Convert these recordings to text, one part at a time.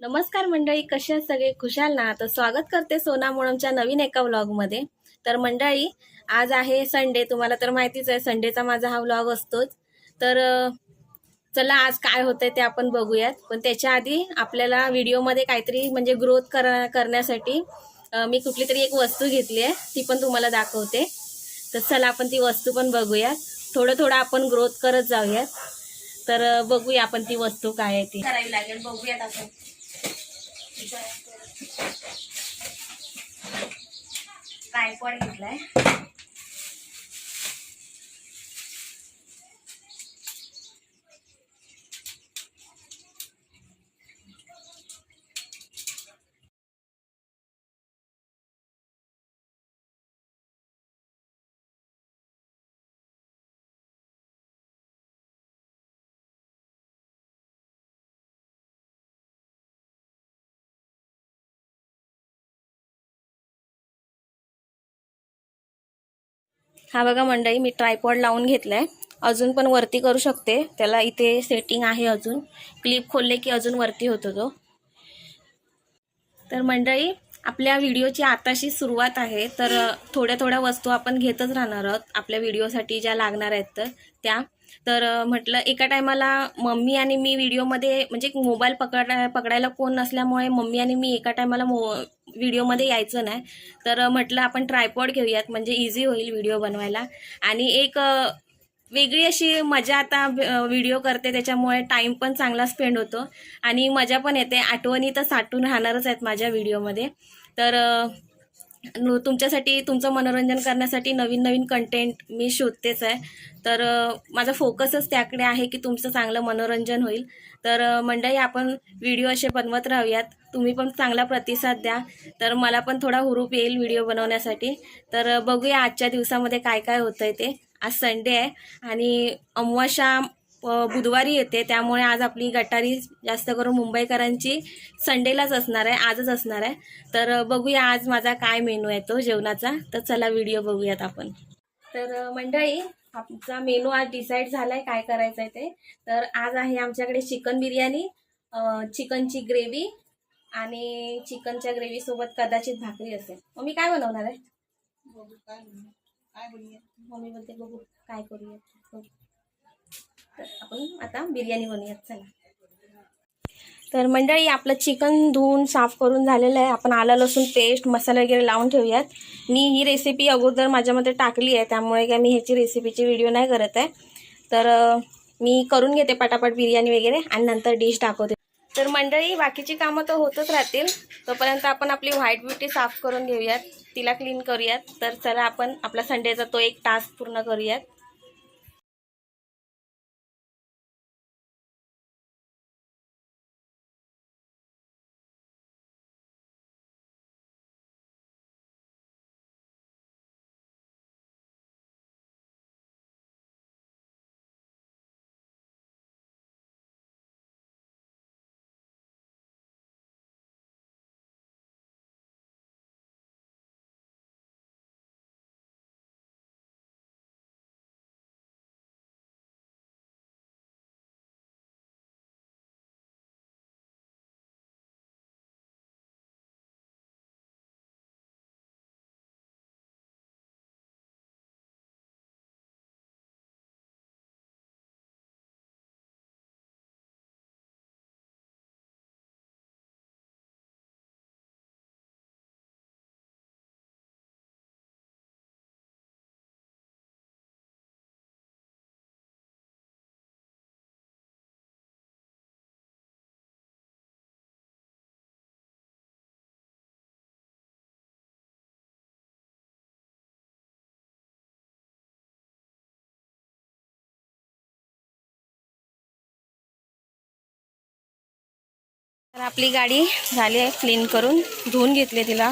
नमस्कार मंडळी कसे आहेत सगळे? खुशाल ना? तर स्वागत करते सोना मोळमच्या नवीन एका व्लॉगमध्ये तर मंडळी आज आहे संडे तुम्हाला तर माहितीच आहे संडेचा माझा हा व्लॉग असतोच. तर चला आज काय होतंय ते आपण बघूयात. पण त्याच्या आधी आपल्याला व्हिडिओमध्ये काहीतरी म्हणजे ग्रोथ कर करण्यासाठी मी कुठली तरी एक वस्तू घेतली आहे ती पण तुम्हाला दाखवते. तर चला आपण ती वस्तू पण बघूयात. थोडं थोडं आपण ग्रोथ करत जाऊयात. तर बघूया आपण ती वस्तू काय आहे ती. करावी लागेल बघूयात आपण. ट्रायपॉड घेतलाय. हा बघा मंडळी मी ट्रायपॉड लावून घेतलाय. अजून पण वरती करू शकते. त्याला इथे सेटिंग आहे अजून. क्लिप खोलले की अजून वरती होतो तो. तर मंडळी आपल्या व्हिडिओची आताशी सुरुवात आहे. तर थोड्या थोड्या वस्तू आपण घेतच राहणार आहोत. आपल्या व्हिडिओसाठी ज्या लागणार आहेत तर त्या. तर म्हटलं एका टायमाला मम्मी आणि मी व्हिडिओमध्ये म्हणजे मोबाईल पकड पकडायला कोण नसल्यामुळे मम्मी आणि मी एका टायमाला मो व्हिडिओमध्ये यायचं नाही. तर म्हटलं आपण ट्रायपॉड घेऊयात म्हणजे इझी होईल व्हिडिओ बनवायला. आणि एक वेगळी अशी मजा आता व्हिडिओ करते त्याच्यामुळे टाईम पण चांगला स्पेंड होतो. आणि मजा पण येते. आठवणी तर साठून राहणारच आहेत माझ्या व्हिडिओमध्ये. तर तुमच्यासाठी तुमचं मनोरंजन करण्यासाठी नवीन नवीन कंटेंट मी शोधतेच आहे. तर माझा फोकसच त्याकडे आहे की तुमचं चांगलं मनोरंजन होईल. तर मंडळी आपण व्हिडिओ असे बनवत राहूयात. तुम्ही पण चांगला प्रतिसाद द्या. तर मला पण थोडा हुरूप येईल व्हिडिओ बनवण्यासाठी. तर बघूया आजच्या दिवसामध्ये काय काय होतंय ते. आज संडे आहे आणि अमावस्या बुधवारी येते. त्यामुळे आज आपली गटारी जास्त करून मुंबईकरांची संडेलाच असणार आहे आजच असणार आहे. तर बघूया आज माझा काय मेनू आहे तो जेवणाचा. तर चला व्हिडिओ बघूयात आपण. तर मंडळी आमचा मेनू आज डिसाईड झालाय काय करायचं आहे ते. तर आज आहे आमच्याकडे चिकन बिर्याणी चिकनची ग्रेव्ही आणि चिकनच्या ग्रेव्ही सोबत कदाचित भाकरी असेल. मग मी काय बनवणार? आहे मम्मी बोलते बघू काय करूया. तर आपण आता बिर्याणी बनवूयात चला. तर मंडळी आपलं चिकन धुवून साफ करून झालेलं आहे. आपण आलं लसूण पेस्ट मसाला वगैरे लावून ठेवूयात. मी ही रेसिपी अगोदर माझ्यामध्ये टाकली आहे त्यामुळे काय मी ह्याची रेसिपीची व्हिडिओ नाही करत आहे. तर मी करून घेते पटापट बिर्याणी वगैरे आणि नंतर डिश दाखवते. तर मंडळी बाकीची कामं तर होतच राहतील. तोपर्यंत आपण आपली व्हाईट ब्युटी साफ करून घेऊयात. तिला क्लीन करूयात. तर चला आपण आपला संडेचा तो एक टास्क पूर्ण करूयात. तर आपली गाडी झाली आहे क्लीन करून. धुवून घेतली तिला.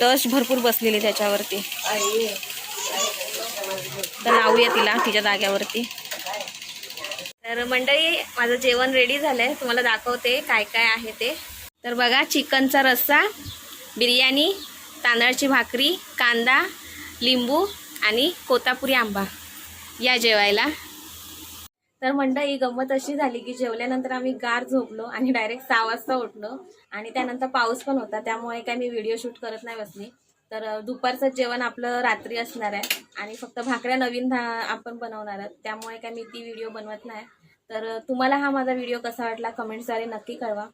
डस्ट भरपूर बसलेली त्याच्यावरती. तर लावूया तिला तिच्या जाग्यावरती. तर मंडळी माझं जेवण रेडी झालं आहे तुम्हाला दाखवते काय काय आहे ते. तर बघा चिकनचा रस्सा बिर्याणी तांदळाची भाकरी कांदा लिंबू आणि कोतापुरी आंबा. या जेवायला. तर म्हणता ही गंमत अशी झाली की जेवल्यानंतर आम्ही गार झोपलो आणि डायरेक्ट सहा वाजता उठलो. आणि त्यानंतर पाऊस पण होता त्यामुळे काय मी व्हिडिओ शूट करत नाही बसली. तर दुपारचं जेवण आपलं रात्री असणार आहे आणि फक्त भाकऱ्या नवीन आपण बनवणार आहोत. त्यामुळे काय मी ती व्हिडिओ बनवत नाही. तर तुम्हाला हा माझा व्हिडिओ कसा वाटला कमेंट्सद्वारे नक्की कळवा.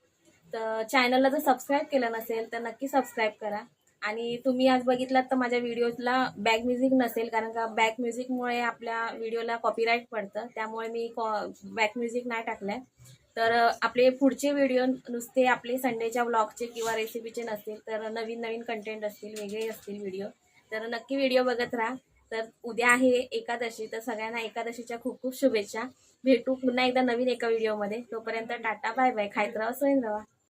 तर चॅनलला जर सबस्क्राईब केलं नसेल तर नक्की सबस्क्राईब करा. आणि तुम्ही आज बघितलात तर माझ्या व्हिडिओला बॅक म्युझिक नसेल कारण का बॅक म्युझिकमुळे आपल्या व्हिडिओला कॉपीराईट पडतं. त्यामुळे मी कॉ बॅक म्युझिक नाही टाकलं तर आपले पुढचे व्हिडिओ नुसते आपले संडेच्या ब्लॉगचे किंवा रेसिपीचे नसतील तर नवीन नवीन कंटेंट असतील वेगळे असतील व्हिडिओ तर नक्की व्हिडिओ बघत राहा. तर उद्या आहे एकादशी तर सगळ्यांना एकादशीच्या खूप खूप शुभेच्छा. भेटू पुन्हा एकदा नवीन एका व्हिडिओमध्ये तोपर्यंत टाटा बाय बाय. खायत राहा सोयन राहा.